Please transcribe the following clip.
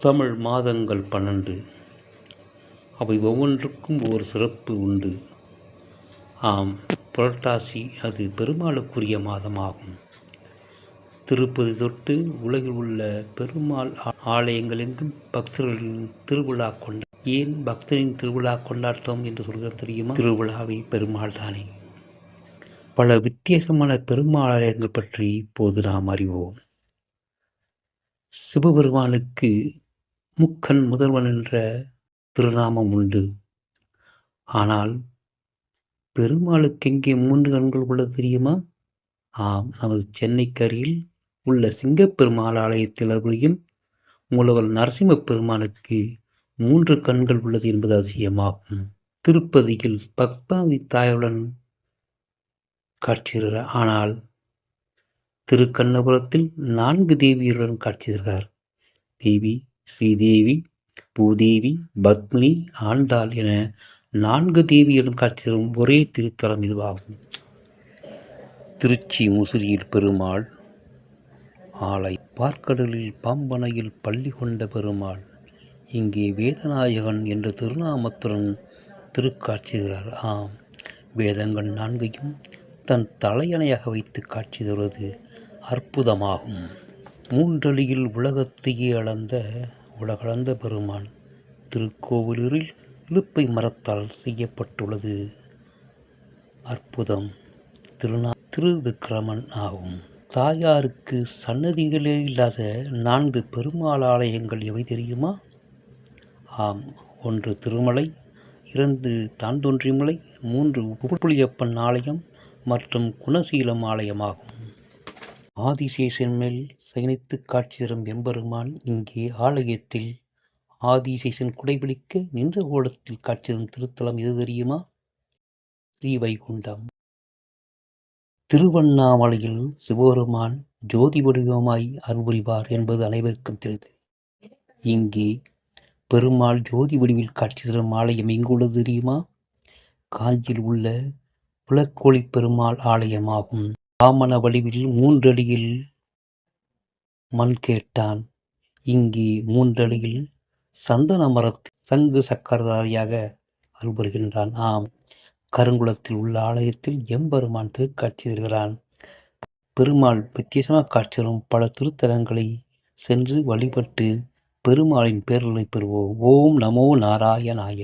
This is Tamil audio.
தமிழ் மாதங்கள் பன்னெண்டு. அவை ஒவ்வொன்றுக்கும் ஒரு சிறப்பு உண்டு. ஆம் புரட்டாசி அது பெருமாளுக்குரிய மாதமாகும். திருப்பதி தொட்டு உலகில் உள்ள பெருமாள் ஆலயங்களெங்கும் பக்தர்களின் திருவிழா கொண்ட ஏன் பக்தரின் திருவிழா கொண்டாட்டம் என்று சொல்கிறோம் தெரியுமா? திருவிழாவை பெருமாள் தானே. பல வித்தியாசமான பெருமாள் ஆலயங்கள் பற்றி இப்போது நாம் அறிவோம். சிவபெருமானுக்கு முக்கன் முதல்வன் என்ற திருநாமம் உண்டு. ஆனால் பெருமாளுக்கு எங்கே மூன்று கண்கள் உள்ளது தெரியுமா? ஆம் நமது சென்னைக்கு அருகில் உள்ள சிங்கப்பெருமாள் ஆலயத்தில் அருளியும் மூலவர் நரசிம்ம பெருமாளுக்கு மூன்று கண்கள் உள்ளது என்பது அதிசயமாகும். திருப்பதியில் பக்தாதி தாயுடன் காட்சிகிறார் ஆனால் திருக்கண்ணபுரத்தில் நான்கு தேவியருடன் காட்சி தருகிறார் தேவி ஸ்ரீதேவி பூதேவி பத்மினி ஆண்டாள் என நான்கு தேவிகளும் காட்சி தரும் ஒரே திருத்தலம் இதுவாகும் திருச்சி முசிறியில் பெருமாள் ஆலை பார்க்கடலில் பாம்பனையில் பள்ளி கொண்ட பெருமாள் இங்கே வேதநாயகன் என்ற திருநாமத்துடன் திருக்காட்சிகிறார் ஆம் வேதங்கள் நான்கையும் தன் தலையணையாக வைத்து காட்சி தருவது அற்புதமாகும். மூன்றழியில் உலகத்தையே அளந்த உலகளந்த பெருமான் திருக்கோவிலூரில் இழுப்பை மரத்தால் செய்யப்பட்டுள்ளது. அற்புதம். திருநா திருவிக்கிரமன் ஆகும். தாயாருக்கு சன்னதிகளே இல்லாத நான்கு பெருமாள் ஆலயங்கள் எவை தெரியுமா? ஆம் ஒன்று திருமலை இரண்டு தாந்தோன்றிமலை மூன்று உப்புளியப்பன் ஆலயம் மற்றும் குணசீலம் ஆலயமாகும். ஆதிசேஷன் மேல் சயனித்து காட்சி தரும் எம்பெருமான் இங்கே ஆலயத்தில் ஆதிசேஷன் குடைபிடிக்க நின்ற கோலத்தில் காட்சி தரும் திருத்தலம் எது தெரியுமா? ஸ்ரீவைகுண்டம். திருவண்ணாமலையில் சிவபெருமான் ஜோதி வடிவமாய் அருள்புரிவார் என்பது அனைவருக்கும் தெரிந்தது இங்கே பெருமாள் ஜோதி வடிவில் காட்சி தரும் ஆலயம் எங்குள்ளது தெரியுமா? காஞ்சியில் உள்ள புலக்கோழி பெருமாள் ஆலயமாகும். வாமன வடிவில் மூன்றடியில் மண் கேட்டான். இங்கே மூன்றடியில் சந்தன மரத்தில் சங்கு சக்கரதாரியாக அருள்புரிகின்றான். ஆம் கருங்குளத்தில் உள்ள ஆலயத்தில் எம்பெருமான் திருக்காட்சி தருகிறான். பெருமாள் வித்தியாசமாக காட்சி தரும் பல திருத்தலங்களை சென்று வழிபட்டு பெருமாளின் பேரலை பெறுவோம். ஓம் நமோ நாராயணாய.